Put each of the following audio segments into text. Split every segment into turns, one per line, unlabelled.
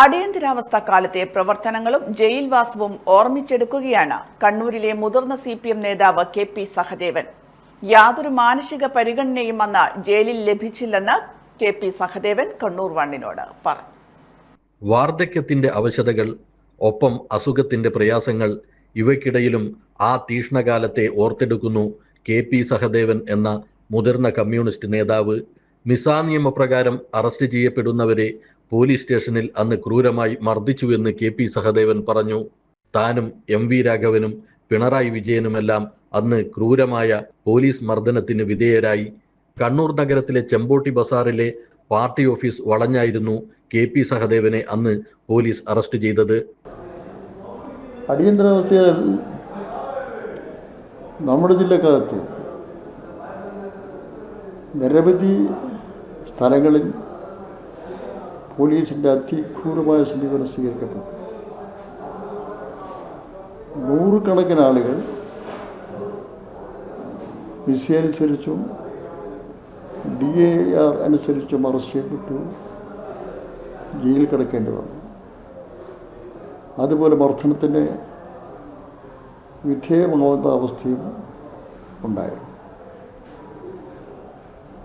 അടിയന്തരാവസ്ഥ കാലത്തെ പ്രവർത്തനങ്ങളും ജയിൽവാസവും ഓർമ്മിച്ചെടുക്കുകയാണ് കണ്ണൂരിലെ മുതിർന്ന സി പി എം നേതാവ് കെ പി സഹദേവൻ. യാതൊരു മാനസിക പരിഗണനയും അന്ന് ജയിലിൽ ലഭിച്ചില്ലെന്ന് കെ പി സഹദേവൻ കണ്ണൂർ വണ്ണിനോട് പറഞ്ഞു.
വാർദ്ധക്യത്തിന്റെ അവശതകൾ ഒപ്പം അസുഖത്തിന്റെ പ്രയാസങ്ങൾ ഇവയ്ക്കിടയിലും ആ തീഷ്ണകാലത്തെ ഓർത്തെടുക്കുന്നു കെ പി സഹദേവൻ എന്ന മുതിർന്ന കമ്മ്യൂണിസ്റ്റ് നേതാവ്. മിസാ നിയമപ്രകാരം അറസ്റ്റ് ചെയ്യപ്പെടുന്നവരെ പോലീസ് സ്റ്റേഷനിൽ അന്ന് ക്രൂരമായി മർദ്ദിച്ചുവെന്ന് കെ പി സഹദേവൻ പറഞ്ഞു. താനും എം വി രാഘവനും പിണറായി വിജയനുമെല്ലാം അന്ന് ക്രൂരമായ പോലീസ് മർദ്ദനത്തിന് വിധേയരായി. കണ്ണൂർ നഗരത്തിലെ ചെമ്പോട്ടി ബസാറിലെ പാർട്ടി ഓഫീസ് വളഞ്ഞായിരുന്നു കെ പി സഹദേവനെ അന്ന് പോലീസ് അറസ്റ്റ് ചെയ്തത്.
അടിയന്തരാവസ്ഥയിൽ നമ്മുടെ ജില്ലക്കകത്ത് നിരവധി സ്ഥലങ്ങളിൽ പോലീസിന്റെ അതിക്രൂരമായ സമീപനം സ്വീകരിക്കപ്പെട്ടു. നൂറുകണക്കിന് ആളുകൾ വിസയനുസരിച്ചും ഡി എ ആർ അനുസരിച്ചും അറസ്റ്റ് ചെയ്യപ്പെട്ടു. ജയിലിൽ കിടക്കേണ്ടി വന്നു. അതുപോലെ മർദ്ദനത്തിന് വിധേയമാവുന്ന അവസ്ഥയും ഉണ്ടായിരുന്നു.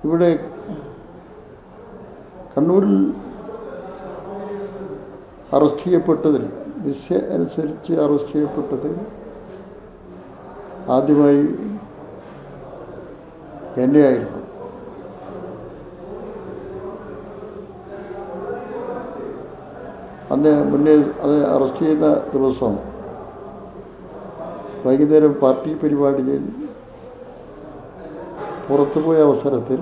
ഇവിടെ കണ്ണൂരിൽ അറസ്റ്റ് ചെയ്യപ്പെട്ടതിൽ വിസ അനുസരിച്ച് അറസ്റ്റ് ചെയ്യപ്പെട്ടത് ആദ്യമായി എന്നെയായിരുന്നു അന്ന് മുന്നേ അത് അറസ്റ്റ് ചെയ്യുന്ന ദിവസം വൈകുന്നേരം പാർട്ടി പരിപാടിയിൽ പുറത്തുപോയ അവസരത്തിൽ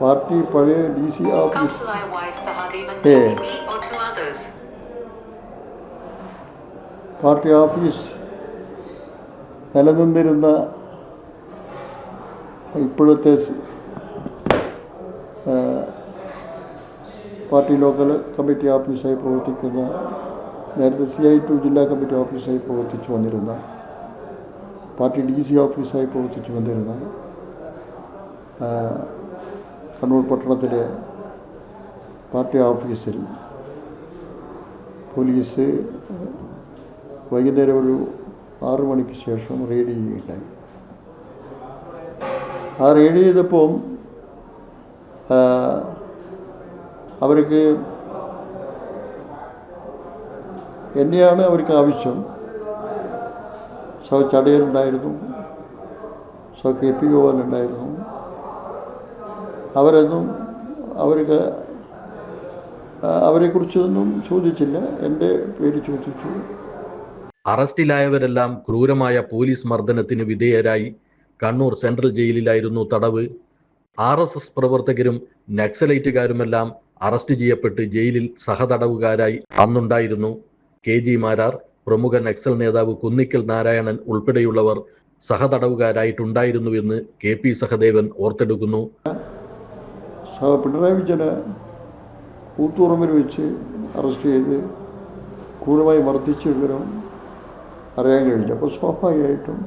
പാർട്ടി പഴയ D C office. Party office നിലനിന്നിരുന്ന ഇപ്പോഴത്തെ പാർട്ടി ലോക്കൽ കമ്മിറ്റി ഓഫീസായി പ്രവർത്തിക്കുന്ന നേരത്തെ സി ഐ ടു ജില്ലാ കമ്മിറ്റി ഓഫീസായി പ്രവർത്തിച്ചു വന്നിരുന്ന പാർട്ടി ഡി സി ഓഫീസായി പ്രവർത്തിച്ചു വന്നിരുന്ന കണ്ണൂർ പട്ടണത്തിലെ പാർട്ടി ഓഫീസിൽ പോലീസ് വൈകുന്നേരം ഒരു ആറു മണിക്ക് ശേഷം റെയ്ഡ് ചെയ്യുകയുണ്ടായി. ആ റെയ്ഡ് ചെയ്തപ്പം അവർക്ക് എന്നെയാണ് അവർക്ക് ആവശ്യം. സോ ചടയനുണ്ടായിരുന്നു സോ കെ പി ഗോപാലുണ്ടായിരുന്നു അവരൊന്നും അവർക്ക് അവരെക്കുറിച്ചൊന്നും ചോദിച്ചില്ല. എന്റെ പേര് ചോദിച്ചു.
അറസ്റ്റിലായവരെല്ലാം ക്രൂരമായ പോലീസ് മർദ്ദനത്തിന് വിധേയരായി കണ്ണൂർ സെൻട്രൽ ജയിലിലായിരുന്നു തടവ്. ആർ എസ് എസ് പ്രവർത്തകരും നക്സലൈറ്റുകാരുമെല്ലാം അറസ്റ്റ് ചെയ്യപ്പെട്ട് ജയിലിൽ സഹതടവുകാരായി അന്നുണ്ടായിരുന്നു. കെ ജി മാരാർ പ്രമുഖ നക്സൽ നേതാവ് കുന്നിക്കൽ നാരായണൻ ഉൾപ്പെടെയുള്ളവർ സഹതടവുകാരായിട്ടുണ്ടായിരുന്നുവെന്ന് കെ പി സഹദേവൻ ഓർത്തെടുക്കുന്നു.
സഹ പിണറായി വിജയനെ കൂത്തുറമ്പിൽ വെച്ച് അറസ്റ്റ് ചെയ്ത് ക്രൂരമായി മർദ്ദിച്ച വിവരം അറിയാൻ കഴിഞ്ഞില്ല അപ്പോൾ സ്വാഭാവികമായിട്ടും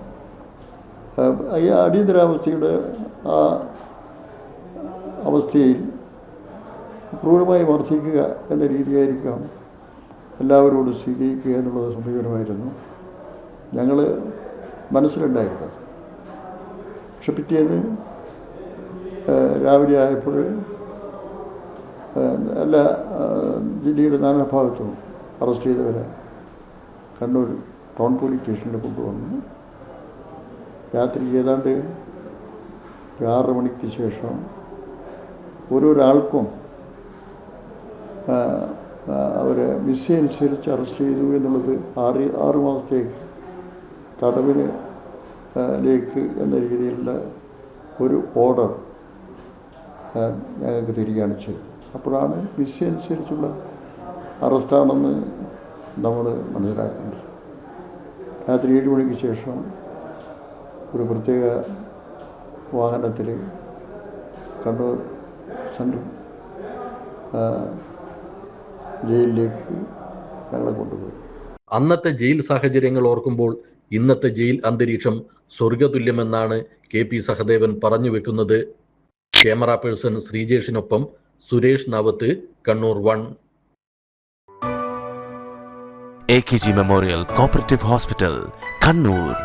ഈ അടിയന്തരാവസ്ഥയുടെ ആ അവസ്ഥയിൽ ക്രൂരമായി മർദ്ദിക്കുക എന്ന രീതിയായിരിക്കാം എല്ലാവരോടും സ്വീകരിക്കുക എന്നുള്ളത് സമീപനമായിരുന്നു ഞങ്ങൾ മനസ്സിലുണ്ടായിരുന്നത്. പക്ഷെ പിറ്റേന്ന് രാവിലെ ആയപ്പോൾ നല്ല ജില്ലയുടെ നാനാഭാഗത്തും അറസ്റ്റ് ചെയ്തവരെ കണ്ണൂർ ടൗൺ പോലീസ് സ്റ്റേഷനിൽ കൊണ്ടുവന്നു. രാത്രി ഏതാണ്ട് ഒരു ആറ് മണിക്ക് ശേഷം ഓരോരാൾക്കും അവരെ വിസ അനുസരിച്ച് അറസ്റ്റ് ചെയ്തു എന്നുള്ളത് ആറ് ആറ് മാസത്തേക്ക് തടവിന് ലേക്ക് എന്ന രീതിയിലുള്ള ഒരു ഓർഡർ ഞങ്ങൾക്ക് തിരികെയാണ് ചെയ്തത്. അപ്പോഴാണ് വിസ അനുസരിച്ചുള്ള അറസ്റ്റാണെന്ന് നമ്മൾ മനസ്സിലാക്കുന്നത് രാത്രി ഏഴ് മണിക്ക് ശേഷം ഒരു പ്രത്യേക വാഹനത്തിൽ കണ്ണൂർ സെൻട്രൽ ജയിലിലേക്ക് ഞങ്ങളെ കൊണ്ടുപോയി.
അന്നത്തെ ജയിൽ സാഹചര്യങ്ങൾ ഓർക്കുമ്പോൾ ഇന്നത്തെ ജയിൽ അന്തരീക്ഷം സ്വർഗതുല്യമെന്നാണ് കെ പി സഹദേവൻ പറഞ്ഞു വെക്കുന്നത് camera person ശ്രീജേഷിനൊപ്പം Suresh Navath Kannur one.
A K G memorial cooperative hospital Kannur